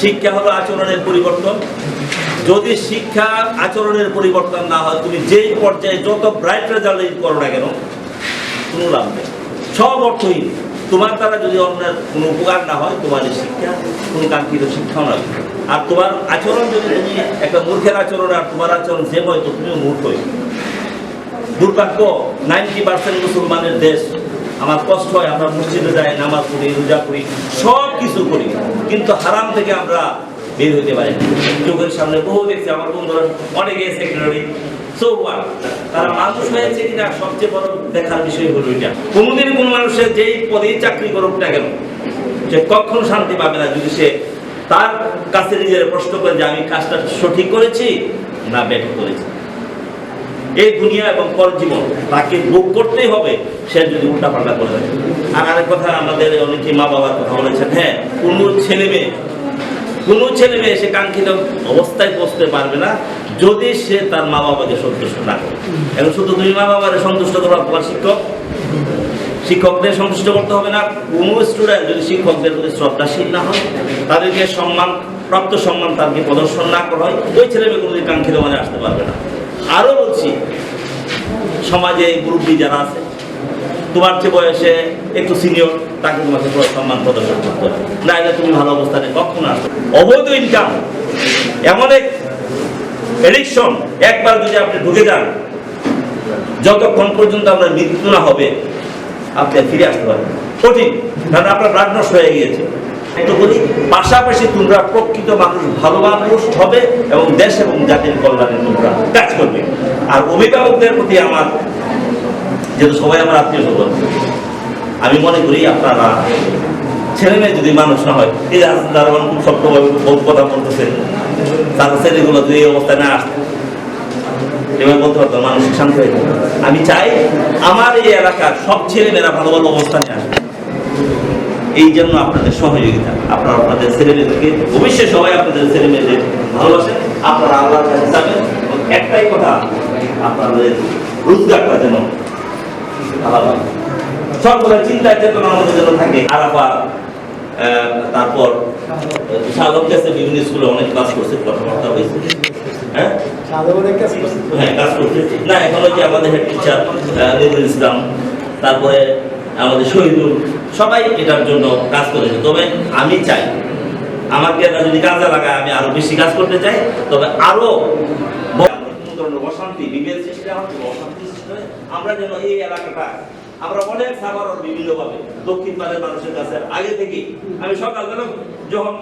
শিক্ষা হলো আচরণের পরিবর্তন। যদি শিক্ষা আচরণের পরিবর্তন না হয়, তুমি যেই পর্যায়ে যত ব্রাইট রেজাল্ট করো না কেন, কোনো লাভ নেই। সব অর্থহীন তোমার দ্বারা যদি অন্যের কোনো উপকার না হয়, তোমার এই শিক্ষা, কোনো কাঙ্ক্ষিত শিক্ষাও না আর তোমার আচরণ যদি তুমি একটা মূর্খের আচরণ আর তোমার আচরণ সেম হয়, তো তুমিও মূর্খই দুর্ভাগ্য নাইনটি পার্সেন্ট মুসলমানের দেশ আমার কষ্ট হয়, আমরা মসজিদে যাই, নামাজ পড়ি, রোজা করি সব কিছু করি। কিন্তু হারাম থেকে আমরা বের হতে পারি। চোখের সামনে বহু দেখছি, আমার বন্ধুরা অনেকে সেক্রেটারি তারা মানুষ হয়েছে কিনা, সবচেয়ে বড় দেখার বিষয় হলো এটা। কোনোদিন কোন মানুষের যেই পদেই চাকরি করুক না কেন, সে কখনো শান্তি পাবে না। যদি সে তার কাছে নিজের প্রশ্ন করে যে, আমি কাজটা সঠিক করেছি না ব্যাঠিক করেছি? এই দুনিয়া এবং পরজীবন তাকে ভোগ করতেই হবে, সে যদি উল্টা পাল্টা করে দেয়। আর আরেক কথা, আমাদের অনেকে মা বাবার কথা বলেছেন হ্যাঁ কোনো ছেলে মেয়ে, কোনো ছেলে মেয়ে সে কাঙ্ক্ষিত অবস্থায় পৌঁছতে পারবে না যদি সে তার মা বাবাকে সন্তুষ্ট না করে। এখন শুধু তুমি মা বাবাকে সন্তুষ্ট করো তোমার শিক্ষক? শিক্ষকদের সন্তুষ্ট করতে হবে না। কোনো স্টুডেন্ট যদি শিক্ষকদের প্রতি শ্রদ্ধাশীল না হয়, তাদেরকে সম্মান, প্রাপ্ত সম্মান তাদেরকে প্রদর্শন না করা হয়, ওই ছেলে মেয়ে কোনোদিন কাঙ্ক্ষিত মানে আসতে পারবে না। আরও বলছি, সমাজে মুরব্বী যারা আছে, তোমার চেয়ে বয়সে একটু সিনিয়র তাকে তোমাকে সম্মান প্রদর্শন করতে হবে। না এলে তুমি ভালো অবস্থানে কখনো আসবে অবৈধ ইনকাম এমন এক এডিকশন একবার যদি আপনি ঢুকে যান, যতক্ষণ পর্যন্ত আপনার মৃত্যু না হবে, আপনি ফিরে আসতে পারবেন কঠিন, কারণ আপনার ব্লাড নষ্ট হয়ে গিয়েছে। একটু বলি পাশাপাশি তোমরা প্রকৃত মানুষ ভালো মানুষ হবে এবং দেশ এবং জাতির কল্যাণে তোমরা কাজ করবে। আর অভিভাবকদের প্রতি আমার, যেহেতু সবাই আমার আত্মীয় স্বজন, আমি মনে করি আপনারা ছেলে মেয়ে যদি মানুষ না হয়, এই দারোয়ান খুব শক্তভাবে বহুত কথা বলতেছে। তার ছেলেগুলো যদি এই অবস্থায় না আসতে এবার বলতে পারতো মানসিক শান্তি হয়ে আমি চাই আমার এই এলাকার সব ছেলে মেয়েরা ভালো ভালো অবস্থানে আসবে এই জন্য আপনাদের সহযোগিতা। আপনারা আপনাদের ছেলে মেয়েদেরকে অবশ্যই সবাই আপনাদের ছেলে মেয়েদের ভালোবাসেন আপনারা আল্লাহর কাছে যাবেন একটাই কথা আপনাদের রোজগারটা যেন ভালো। সর্বদা চিন্তা চেতনা আমাদের জন্য থাকে। আরাফাত আহ, তারপর সাধক কাছে বিভিন্ন স্কুলে অনেক ক্লাস করছে কথাবার্তা হয়েছে। হ্যাঁ? হ্যাঁ কাজ করছে। না এখন যে আমাদের হেড টিচার নুরুল ইসলাম তারপরে আমাদের শহীদুল সবাই এটার জন্য কাজ করেছে। তবে আমি চাই আমাকে এরা যদি কাজে লাগায়, আমি আরও বেশি কাজ করতে চাই। তবে আরও অশান্তি বিভেদ সৃষ্টি আমরা যেন এই এলাকাটা, আমরা অনেক সাধারণ বিভিন্ন ভাবে দক্ষিণ পাড়ের মানুষের কাছে আগে থেকে আমি সকালবেলা যখন